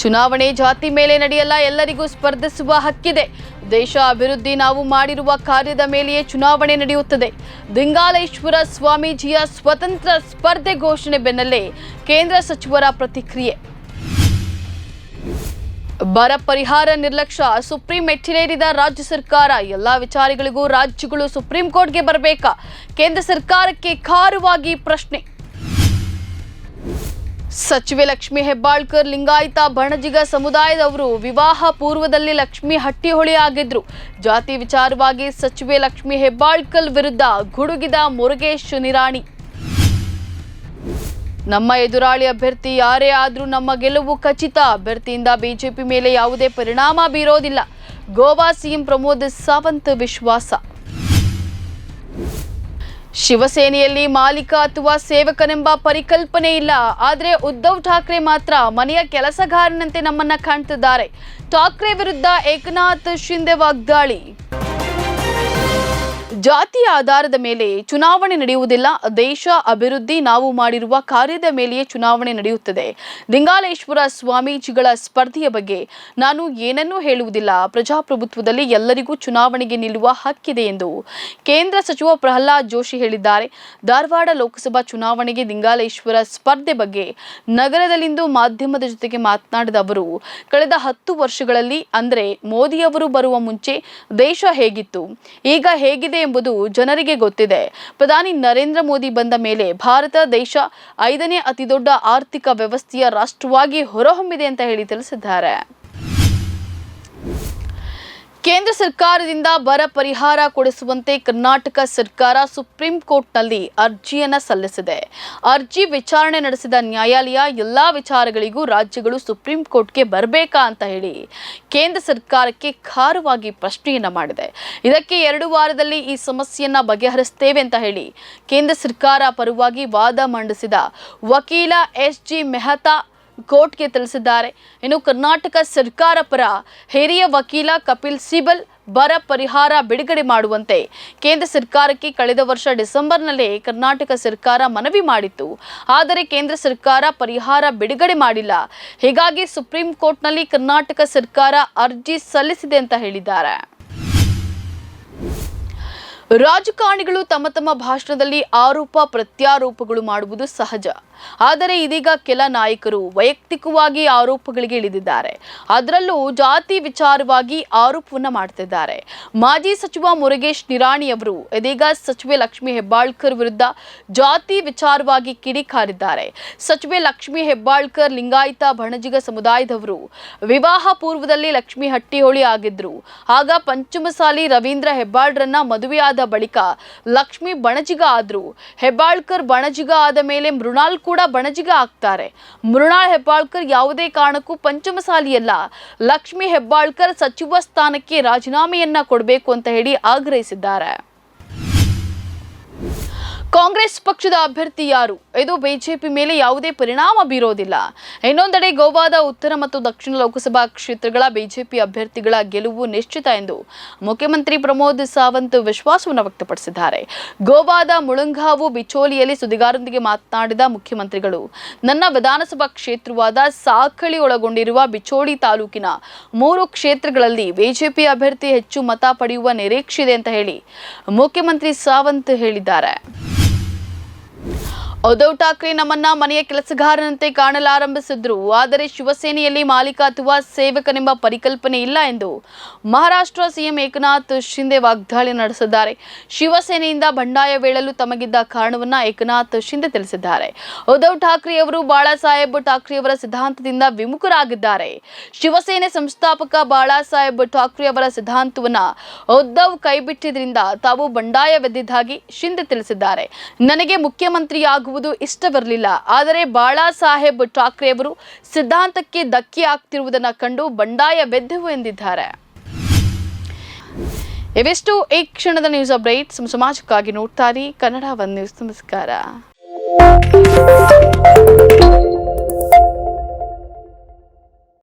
ಚುನಾವಣೆ ಜಾತಿ ಮೇಲೆ ನಡೆಯಲ್ಲ, ಎಲ್ಲರಿಗೂ ಸ್ಪರ್ಧಿಸುವ ಹಕ್ಕಿದೆ. ದೇಶ ಅಭಿವೃದ್ಧಿ ನಾವು ಮಾಡಿರುವ ಕಾರ್ಯದ ಮೇಲೆಯೇ ಚುನಾವಣೆ ನಡೆಯುತ್ತದೆ. ದಿಂಗಾಲೇಶ್ವರ ಸ್ವಾಮೀಜಿಯ ಸ್ವತಂತ್ರ ಸ್ಪರ್ಧೆ ಘೋಷಣೆ ಬೆನ್ನಲ್ಲೇ ಕೇಂದ್ರ ಸಚಿವರ ಪ್ರತಿಕ್ರಿಯೆ. ಬರ ಪರಿಹಾರ ನಿರ್ಲಕ್ಷ್ಯ, ಸುಪ್ರೀಂ ಮೆಟ್ಟಿಲೇರಿದ ರಾಜ್ಯ ಸರ್ಕಾರ, ಎಲ್ಲಾ ವಿಚಾರಗಳಿಗೂ ರಾಜ್ಯಗಳು ಸುಪ್ರೀಂ ಕೋರ್ಟ್ಗೆ ಬರಬೇಕಾ? ಕೇಂದ್ರ ಸರ್ಕಾರಕ್ಕೆ ಖಾರವಾಗಿ ಪ್ರಶ್ನೆ. ಸಚಿವೆ ಲಕ್ಷ್ಮಿ ಹೆಬ್ಬಾಳ್ಕರ್ ಲಿಂಗಾಯತ ಬಣಜಿಗ ಸಮುದಾಯದವರು ವಿವಾಹ ಪೂರ್ವದಲ್ಲಿ ಲಕ್ಷ್ಮಿ ಹಟ್ಟಿಹೊಳಿ ಆಗಿದ್ರು. ಜಾತಿ ವಿಚಾರವಾಗಿ ಸಚಿವೆ ಲಕ್ಷ್ಮಿ ಹೆಬ್ಬಾಳ್ಕರ್ ವಿರುದ್ಧ ಗುಡುಗಿದ ಮುರುಗೇಶ್ ನಿರಾಣಿ. ನಮ್ಮ ಎದುರಾಳಿ ಅಭ್ಯರ್ಥಿ ಯಾರೇ ಆದರೂ ನಮ್ಮ ಗೆಲುವು ಖಚಿತ. ಅಭ್ಯರ್ಥಿಯಿಂದ ಬಿಜೆಪಿ ಮೇಲೆ ಯಾವುದೇ ಪರಿಣಾಮ ಬೀರೋದಿಲ್ಲ. ಗೋವಾ ಸಿಎಂ ಪ್ರಮೋದ್ ಸಾವಂತ್ ವಿಶ್ವಾಸ. ಶಿವಸೇನೆಯಲ್ಲಿ ಮಾಲೀಕ ಅಥವಾ ಸೇವಕನೆಂಬ ಪರಿಕಲ್ಪನೆ ಇಲ್ಲ. ಆದರೆ ಉದ್ಧವ್ ಠಾಕ್ರೆ ಮಾತ್ರ ಮನೆಯ ಕೆಲಸಗಾರನಂತೆ ನಮ್ಮನ್ನ ಕಾಣ್ತಿದ್ದಾರೆ. ಠಾಕ್ರೆ ವಿರುದ್ಧ ಏಕನಾಥ್ ಶಿಂದೆ ವಾಗ್ದಾಳಿ. ಜಾತಿಯ ಆಧಾರದ ಮೇಲೆ ಚುನಾವಣೆ ನಡೆಯುವುದಿಲ್ಲ. ದೇಶ ಅಭಿವೃದ್ಧಿ ನಾವು ಮಾಡಿರುವ ಕಾರ್ಯದ ಮೇಲೆಯೇ ಚುನಾವಣೆ ನಡೆಯುತ್ತದೆ. ಲಿಂಗಾಲೇಶ್ವರ ಸ್ವಾಮೀಜಿಗಳ ಸ್ಪರ್ಧೆಯ ಬಗ್ಗೆ ನಾನು ಏನನ್ನೂ ಹೇಳುವುದಿಲ್ಲ. ಪ್ರಜಾಪ್ರಭುತ್ವದಲ್ಲಿ ಎಲ್ಲರಿಗೂ ಚುನಾವಣೆಗೆ ನಿಲ್ಲುವ ಹಕ್ಕಿದೆ ಎಂದು ಕೇಂದ್ರ ಸಚಿವ ಪ್ರಹ್ಲಾದ್ ಜೋಶಿ ಹೇಳಿದ್ದಾರೆ. ಧಾರವಾಡ ಲೋಕಸಭಾ ಚುನಾವಣೆಗೆ ಲಿಂಗಾಲೇಶ್ವರ ಸ್ಪರ್ಧೆ ಬಗ್ಗೆ ನಗರದಲ್ಲಿಂದು ಮಾಧ್ಯಮದ ಜೊತೆಗೆ ಮಾತನಾಡಿದ ಅವರು, ಕಳೆದ ಹತ್ತು ವರ್ಷಗಳಲ್ಲಿ ಅಂದರೆ ಮೋದಿಯವರು ಬರುವ ಮುಂಚೆ ದೇಶ ಹೇಗಿತ್ತು, ಈಗ ಹೇಗಿದೆ ಎಂಬುದು ಜನರಿಗೆ ಗೊತ್ತಿದೆ. ಪ್ರಧಾನಿ ನರೇಂದ್ರ ಮೋದಿ ಬಂದ ಮೇಲೆ ಭಾರತ ದೇಶ ಐದನೇ ಅತಿದೊಡ್ಡ ಆರ್ಥಿಕ ವ್ಯವಸ್ಥೆಯ ರಾಷ್ಟ್ರವಾಗಿ ಹೊರಹೊಮ್ಮಿದೆ ಅಂತ ಹೇಳಿ ತಿಳಿಸಿದ್ದಾರೆ. ಕೇಂದ್ರ ಸರ್ಕಾರದಿಂದ ಬರ ಪರಿಹಾರ ಕೊಡಿಸುವಂತೆ ಕರ್ನಾಟಕ ಸರ್ಕಾರ ಸುಪ್ರೀಂ ಕೋರ್ಟ್ನಲ್ಲಿ ಅರ್ಜಿಯನ್ನು ಸಲ್ಲಿಸಿದೆ. ಅರ್ಜಿ ವಿಚಾರಣೆ ನಡೆಸಿದ ನ್ಯಾಯಾಲಯ ಎಲ್ಲಾ ವಿಚಾರಗಳಿಗೂ ರಾಜ್ಯಗಳು ಸುಪ್ರೀಂ ಕೋರ್ಟ್ಗೆ ಬರಬೇಕಾ ಅಂತ ಹೇಳಿ ಕೇಂದ್ರ ಸರ್ಕಾರಕ್ಕೆ ಖಾರವಾಗಿ ಪ್ರಶ್ನೆಯನ್ನು ಮಾಡಿದೆ. ಇದಕ್ಕೆ ಎರಡು ವಾರದಲ್ಲಿ ಈ ಸಮಸ್ಯೆಯನ್ನು ಬಗೆಹರಿಸ್ತೇವೆ ಅಂತ ಹೇಳಿ ಕೇಂದ್ರ ಸರ್ಕಾರ ಪರವಾಗಿ ವಾದ ಮಂಡಿಸಿದ ವಕೀಲ ಎಸ್ ಜಿ ಮೆಹತಾ ಕೋರ್ಟ್ಗೆ ತಿಳಿಸಿದ್ದಾರೆ. ಇನ್ನು ಕರ್ನಾಟಕ ಸರ್ಕಾರ ಪರ ಹಿರಿಯ ವಕೀಲ ಕಪಿಲ್ ಸಿಬಲ್ ಬರ ಪರಿಹಾರ ಬಿಡುಗಡೆ ಮಾಡುವಂತೆ ಕೇಂದ್ರ ಸರ್ಕಾರಕ್ಕೆ ಕಳೆದ ವರ್ಷ ಡಿಸೆಂಬರ್ನಲ್ಲೇ ಕರ್ನಾಟಕ ಸರ್ಕಾರ ಮನವಿ ಮಾಡಿತ್ತು. ಆದರೆ ಕೇಂದ್ರ ಸರ್ಕಾರ ಪರಿಹಾರ ಬಿಡುಗಡೆ ಮಾಡಿಲ್ಲ. ಹೀಗಾಗಿ ಸುಪ್ರೀಂ ಕೋರ್ಟ್ನಲ್ಲಿ ಕರ್ನಾಟಕ ಸರ್ಕಾರ ಅರ್ಜಿ ಸಲ್ಲಿಸಿದೆ ಅಂತ ಹೇಳಿದ್ದಾರೆ. ರಾಜಕಾರಣಿಗಳು ತಮ್ಮ ತಮ್ಮ ಭಾಷಣದಲ್ಲಿ ಆರೋಪ ಪ್ರತ್ಯಾರೋಪಗಳು ಮಾಡುವುದು ಸಹಜ. ಆದರೆ ಇದೀಗ ಕೆಲ ನಾಯಕರು ವೈಯಕ್ತಿಕವಾಗಿ ಆರೋಪಗಳಿಗೆ ಇಳಿದಿದ್ದಾರೆ. ಅದರಲ್ಲೂ ಜಾತಿ ವಿಚಾರವಾಗಿ ಆರೋಪವನ್ನ ಮಾಡ್ತಿದ್ದಾರೆ. ಮಾಜಿ ಸಚಿವ ಮುರುಗೇಶ್ ನಿರಾಣಿ ಅವರು ಇದೀಗ ಸಚಿವೆ ಲಕ್ಷ್ಮಿ ಹೆಬ್ಬಾಳ್ಕರ್ ವಿರುದ್ಧ ಜಾತಿ ವಿಚಾರವಾಗಿ ಕಿಡಿಕಾರಿದ್ದಾರೆ ಸಚಿವೆ ಲಕ್ಷ್ಮಿ ಹೆಬ್ಬಾಳ್ಕರ್ ಲಿಂಗಾಯತ ಬಣಜಿಗ ಸಮುದಾಯದವರು ವಿವಾಹ ಪೂರ್ವದಲ್ಲಿ ಲಕ್ಷ್ಮಿ ಹಟ್ಟಿಹೊಳಿ ಆಗಿದ್ರು. ಆಗ ಪಂಚಮಸಾಲಿ ರವೀಂದ್ರ ಹೆಬ್ಬಾಳ್ರನ್ನ ಮದುವೆಯಾದ ಬಳಿಕ ಲಕ್ಷ್ಮಿ ಬಣಜಿಗ ಆದ್ರು. ಹೆಬ್ಬಾಳ್ಕರ್ ಬಣಜಿಗ ಆದ ಮೇಲೆ ಮೃಣಾಲ್ ಕೂಡ ಬಣಜಿಗ ಆಗ್ತಾರೆ. ಮೃಣಾಲ್ ಹೆಬ್ಬಾಳ್ಕರ್ ಯಾವುದೇ ಕಾರಣಕ್ಕೂ ಪಂಚಮಸಾಲಿಯಲ್ಲ. ಲಕ್ಷ್ಮಿ ಹೆಬ್ಬಾಳ್ಕರ್ ಸಚಿವ ಸ್ಥಾನಕ್ಕೆ ರಾಜೀನಾಮೆಯನ್ನ ಕೊಡಬೇಕು ಅಂತ ಹೇಳಿ ಆಗ್ರಹಿಸಿದ್ದಾರೆ. ಕಾಂಗ್ರೆಸ್ ಪಕ್ಷದ ಅಭ್ಯರ್ಥಿ ಯಾರು? ಇದು ಬಿಜೆಪಿ ಮೇಲೆ ಯಾವುದೇ ಪರಿಣಾಮ ಬೀರೋದಿಲ್ಲ. ಇನ್ನೊಂದೆಡೆ ಗೋವಾದ ಉತ್ತರ ಮತ್ತು ದಕ್ಷಿಣ ಲೋಕಸಭಾ ಕ್ಷೇತ್ರಗಳ ಬಿಜೆಪಿ ಅಭ್ಯರ್ಥಿಗಳ ಗೆಲುವು ನಿಶ್ಚಿತ ಎಂದು ಮುಖ್ಯಮಂತ್ರಿ ಪ್ರಮೋದ್ ಸಾವಂತ್ ವಿಶ್ವಾಸವನ್ನು ವ್ಯಕ್ತಪಡಿಸಿದ್ದಾರೆ. ಗೋವಾದ ಮುಳುಂಗಾವು ಬಿಚೋಲಿಯಲ್ಲಿ ಸುದ್ದಿಗಾರರೊಂದಿಗೆ ಮಾತನಾಡಿದ ಮುಖ್ಯಮಂತ್ರಿಗಳು, ನನ್ನ ವಿಧಾನಸಭಾ ಕ್ಷೇತ್ರವಾದ ಸಾಕಳಿ ಒಳಗೊಂಡಿರುವ ಬಿಚೋಳಿ ತಾಲೂಕಿನ ಮೂರು ಕ್ಷೇತ್ರಗಳಲ್ಲಿ ಬಿಜೆಪಿ ಅಭ್ಯರ್ಥಿ ಹೆಚ್ಚು ಮತ ಪಡೆಯುವ ನಿರೀಕ್ಷೆ ಅಂತ ಹೇಳಿ ಮುಖ್ಯಮಂತ್ರಿ ಸಾವಂತ್ ಹೇಳಿದ್ದಾರೆ. ಉದ್ಧವ್ ಠಾಕ್ರೆ ನಮ್ಮನ್ನ ಮನೆಯ ಕೆಲಸಗಾರನಂತೆ ಕಾಣಲಾರಂಭಿಸಿದ್ರು. ಆದರೆ ಶಿವಸೇನೆಯಲ್ಲಿ ಮಾಲೀಕ ಅಥವಾ ಸೇವಕನೆಂಬ ಪರಿಕಲ್ಪನೆ ಇಲ್ಲ ಎಂದು ಮಹಾರಾಷ್ಟ್ರ ಸಿಎಂ ಏಕನಾಥ್ ಶಿಂದೆ ವಾಗ್ದಾಳಿ ನಡೆಸಿದ್ದಾರೆ. ಶಿವಸೇನೆಯಿಂದ ಬಂಡಾಯ ವೇಳಲು ತಮಗಿದ್ದ ಕಾರಣವನ್ನ ಏಕನಾಥ್ ಶಿಂದೆ ತಿಳಿಸಿದ್ದಾರೆ. ಉದ್ಧವ್ ಠಾಕ್ರೆ ಅವರು ಬಾಳಾ ಸಾಹೇಬ್ ಠಾಕ್ರೆ ಅವರ ಸಿದ್ಧಾಂತದಿಂದ ವಿಮುಖರಾಗಿದ್ದಾರೆ. ಶಿವಸೇನೆ ಸಂಸ್ಥಾಪಕ ಬಾಳಾ ಸಾಹೇಬ್ ಠಾಕ್ರೆ ಅವರ ಸಿದ್ಧಾಂತವನ್ನ ಉದ್ಧವ್ ಕೈಬಿಟ್ಟಿದ್ರಿಂದ ತಾವು ಬಂಡಾಯವೆದ್ದಿದ್ದಾಗಿ ಶಿಂದೆ ತಿಳಿಸಿದ್ದಾರೆ. ನನಗೆ ಮುಖ್ಯಮಂತ್ರಿಯಾಗುವ ಆಗುವುದು ಇಷ್ಟವಿರಲಿಲ್ಲ ಆದರೆ ಬಾಳಾ ಸಾಹೇಬ್ ಠಾಕ್ರೆ ಅವರು ಸಿದ್ಧಾಂತಕ್ಕೆ ಧಕ್ಕೆ ಆಗ್ತಿರುವುದನ್ನು ಕಂಡು ಬಂಡಾಯ ಬೆದ್ದೆವು ಎಂದಿದ್ದಾರೆ. ಇವೆಷ್ಟು ಈ ಕ್ಷಣದ ನ್ಯೂಸ್ ಅಪ್ಡೇಟ್ ಸಮಾಜಕ್ಕಾಗಿ ನೋಡ್ತಾರೆ ಕನ್ನಡ ಒನ್ ನ್ಯೂಸ್ ನಮಸ್ಕಾರ.